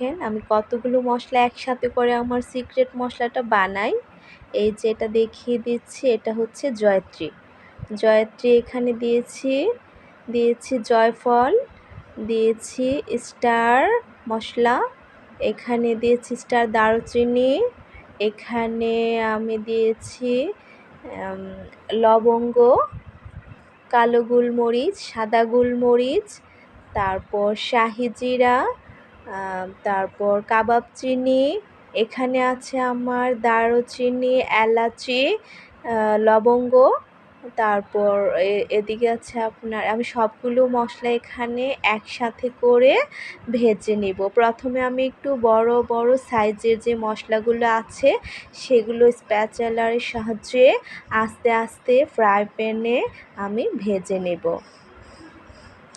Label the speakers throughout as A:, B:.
A: দেখেন, আমি কতগুলো মশলা একসাথে করে আমার সিক্রেট মশলাটা বানাই। এই যে এটা দেখিয়ে দিচ্ছি, এটা হচ্ছে জয়ত্রী। জয়ত্রী এখানে দিয়েছি দিয়েছি জয়ফল, দিয়েছি স্টার মশলা, এখানে দিয়েছি স্টার দারুচিনি, এখানে আমি দিয়েছি লবঙ্গ, কালো গোলমরিচ, সাদা গোলমরিচ, তারপর শাহি জিরা তারপর কাবাব চিনি, এখানে আছে আমার দারুচিনি, এলাচি লবঙ্গ, তারপর এদিকে আছে আপনার, আমি সবগুলো মশলা এখানে একসাথে করে ভেজে নিব। প্রথমে আমি একটু বড় বড় সাইজের যে মশলাগুলো আছে, সেগুলো স্প্যাচেলারের সাহায্যে আস্তে আস্তে ফ্রাই প্যানে আমি ভেজে নেব।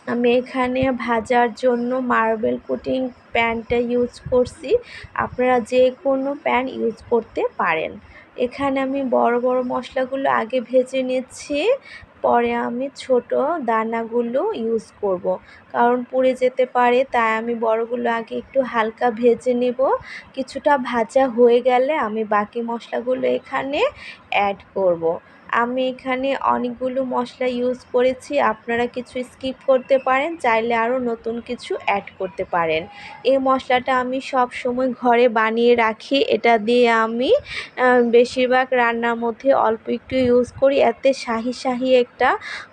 A: আমি এখানে ভাজার জন্য মার্বেল কুটিং প্যানটা ইউজ করছি আপনারা যে কোনো প্যান ইউজ করতে পারেন এখানে আমি বড় বড় মশলাগুলো আগে ভেজে নিচ্ছি পরে আমি ছোট দানাগুলো ইউজ করব। কারণ পুড়ে যেতে পারে, তাই আমি বড়গুলো আগে একটু হালকা ভেজে নেব কিছুটা ভাজা হয়ে গেলে আমি বাকি মশলাগুলো এখানে অ্যাড করব। আমি এখানে অনেকগুলো মশলা ইউজ করেছি, আপনারা কিছু স্কিপ করতে পারেন, চাইলে আরও নতুন কিছু অ্যাড করতে পারেন। এই মশলাটা আমি সব সময় ঘরে বানিয়ে রাখি, এটা দিয়ে আমি বেশিরভাগ রান্নার মধ্যে অল্প একটু ইউজ করি, এতে শাহি শাহি একটা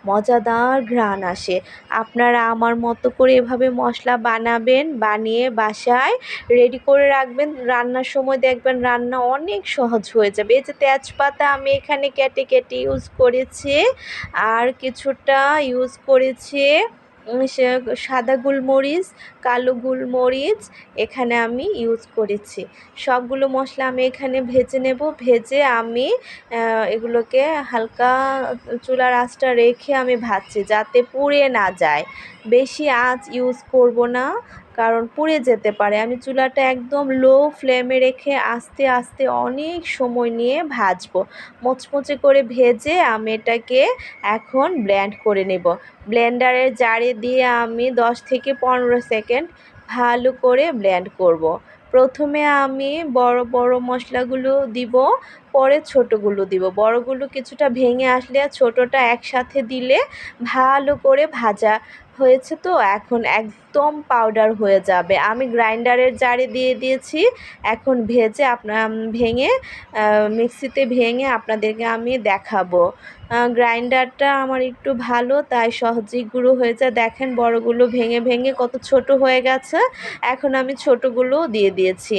A: মজাদার ঘ্রাণ আসে। আপনারা আমার মতো করে এভাবে মশলা বানাবেন, বানিয়ে বাসায় রেডি করে রাখবেন, রান্নার সময় দেখবেন রান্না অনেক সহজ হয়ে যাবে। এই যে তেজপাতা আমি এখানে কেটে কেটে ইউজ করেছে। আর কিছুটা ইউজ করেছি সাদা গোলমরিচ, কালো গোলমরিচ এখানে আমি ইউজ করেছি। সবগুলো মশলা আমি এখানে ভেজে নেব। ভেজে আমি এগুলোকে হালকা চুলার আঁচটা রেখে আমি ভাজছি যাতে পুড়ে না যায়। বেশি আঁচ ইউজ করব না। কারণ পুড়ে যেতে পারে। আমি চুলাটা একদম লো ফ্লেমে রেখে আস্তে আস্তে অনেক সময় নিয়ে ভাজবো। মোচমোচে করে ভেজে আমি এটাকে এখন ব্ল্যান্ড করে নেব। ব্লেন্ডারের জারে দিয়ে আমি দশ থেকে পনেরো সেকেন্ড ভালো করে ব্ল্যান্ড করব। প্রথমে আমি বড় বড় মশলাগুলো দিব, পরে ছোটোগুলো দিব। বড়গুলো কিছুটা ভেঙে আসলে ছোটোটা একসাথে দিলে ভালো করে ভাজা হয়েছে তো, এখন একদম পাউডার হয়ে যাবে। আমি গ্রাইন্ডারের জারে দিয়ে দিয়েছি, এখন ভেজে আপনার ভেঙে মিক্সিতে ভেঙে আপনাদেরকে আমি দেখাবো। গ্রাইন্ডারটা আমার একটু ভালো, তাই সহজেই গুঁড়ো হয়ে যায়। দেখেন বড়গুলো ভেঙে ভেঙে কত ছোট হয়ে গেছে। এখন আমি ছোটোগুলো দিয়ে দিয়েছি।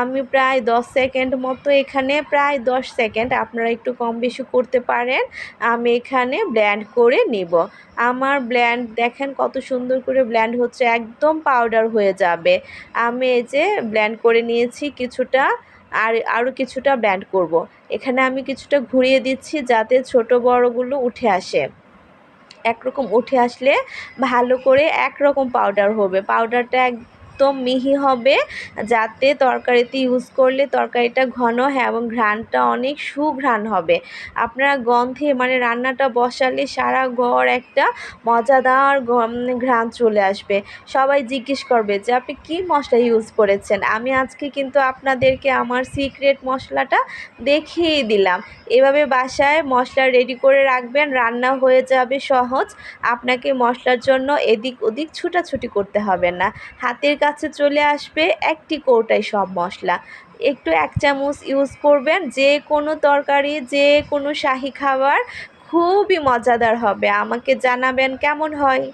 A: আমি প্রায় দশ সেকেন্ড মতো এখানে, প্রায় দশ সেকেন্ড আপনারা একটু কম বেশি করতে পারেন। আমি এখানে ব্ল্যান্ড করে নিব। আমার ব্ল্যান্ড দেখেন কত সুন্দর করে ব্ল্যান্ড হচ্ছে, একদম পাউডার হয়ে যাবে। আমি এই যে ব্ল্যান্ড করে নিয়েছি কিছুটা, আর আরও কিছুটা ব্ল্যান্ড করব। এখানে আমি কিছুটা ঘুরিয়ে দিচ্ছি যাতে ছোট বড়গুলো উঠে আসে। একরকম উঠে আসলে ভালো করে একরকম পাউডার হবে। পাউডারটা এক একদম মিহি হবে, যাতে তরকারিতে ইউজ করলে তরকারিটা ঘন হয় এবং ঘ্রাণটা অনেক সুঘ্রাণ হবে। আপনারা গন্ধে মানে রান্নাটা বসালে সারা ঘর একটা মজাদার ঘ্রাণ চলে আসবে। সবাই জিজ্ঞেস করবে যে, আপনি কী মশলা ইউজ করেছেন? আমি আজকে কিন্তু আপনাদেরকে আমার সিক্রেট মশলাটা দেখিয়ে দিলাম। এভাবে বাসায় মশলা রেডি করে রাখবেন, রান্না হয়ে যাবে সহজ। আপনাকে মশলার জন্য এদিক ওদিক ছুটাছুটি করতে হবে না। হাতের কাছে চলে আসবে একটি কৌটাই সব মশলা। একটু এক চামচ ইউজ করবেন, যে কোনো তরকারি, যে কোনো শাহি খাবার, খুবই মজাদার হবে। আমাকে জানাবেন কেমন হয়।